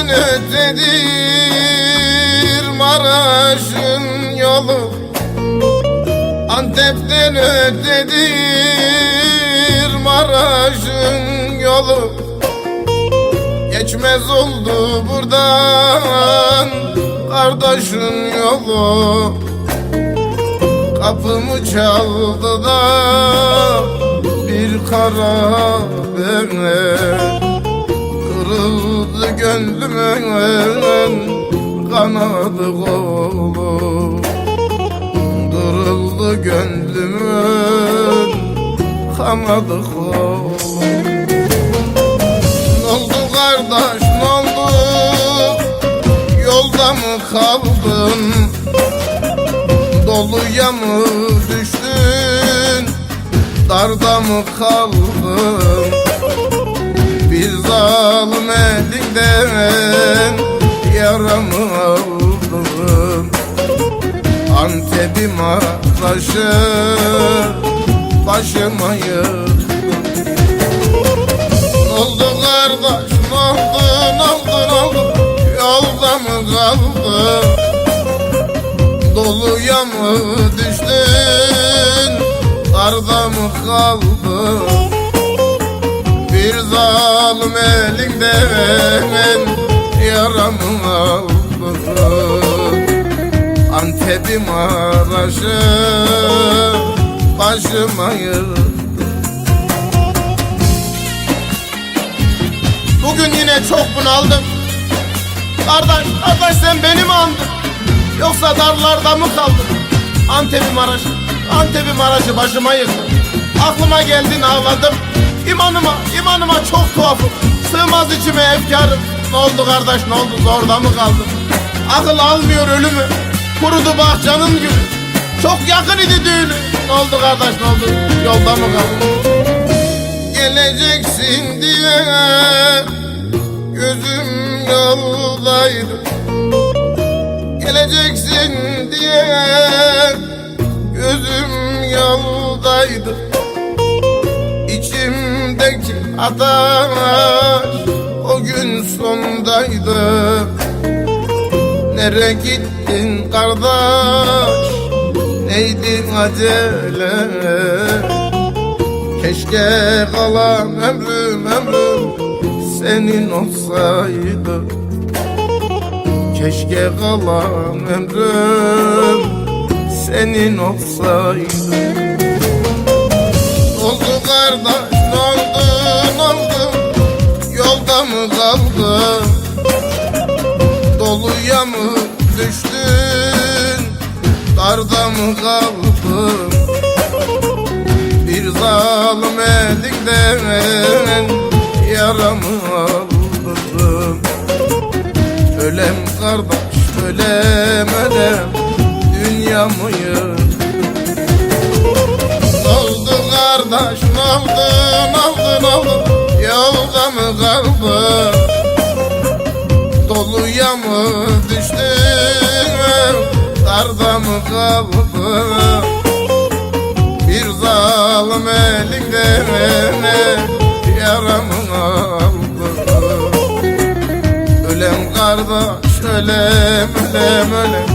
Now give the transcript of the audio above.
Maraş'ın ötedir Maraş'ın yolu. Antep'ten ötedir Maraş'ın yolu. Geçmez oldu buradan Kardeşin yolu. Kapımı çaldı da Bir kara beni. Kırıldı gönlümün Kanadı kolu. Kırıldı gönlümün Kanadı kolu. Ne oldu kardeş ne oldu? Yolda mı kaldın? Doluya mı düştün? Darda mı kaldın Bir zalim elinden Yaramı aldın. Antep'im araşı Başıma yıktın. Ne oldu kardeş oldu ne oldu Yolda mı kaldın? Doluya mı düştün Darda mı kaldın Bir zalim elinden Yaramı aldın. Antep'im araşı Başıma yıktın Bugün yine çok bunaldım. Kardeş, kardeş sen beni mi andın? Yoksa darlarda mı kaldın? Antep'im araşı, Antep'im araşı başıma yıktı Aklıma geldin ağladım İmanıma, imanıma çok tuhafım. Sığmaz içime efkarım Ne oldu kardeş ne oldu? Zorda mı kaldım? Akıl almıyor ölümü. Kurudu bahçanın gülü Çok yakın idi düğünü. Ne oldu kardeş ne oldu? Yolda mı kaldın? Geleceksin diye Gözüm yoldaydı. Geleceksin diye Gözüm yoldaydı Ateş O gün sondaydı. Nere gittin kardeş? Neydi acele? Keşke kalan ömrüm ömrüm senin olsaydı. Keşke kalan ömrüm senin olsaydı. Oldu kardeş Doluya mı düştün? Darda mı kaldın? Bir zalim elinden Yaramı aldın. Ölem kardeş ölem ölem Dünyamı yıktın oldu kardeş oldu ne oldu Yolda mı kaldın? Doluya mı düştün Darda mı kaldın Bir zalim elinden Yaramı aldın Ölem kardeş ölem ölem ölem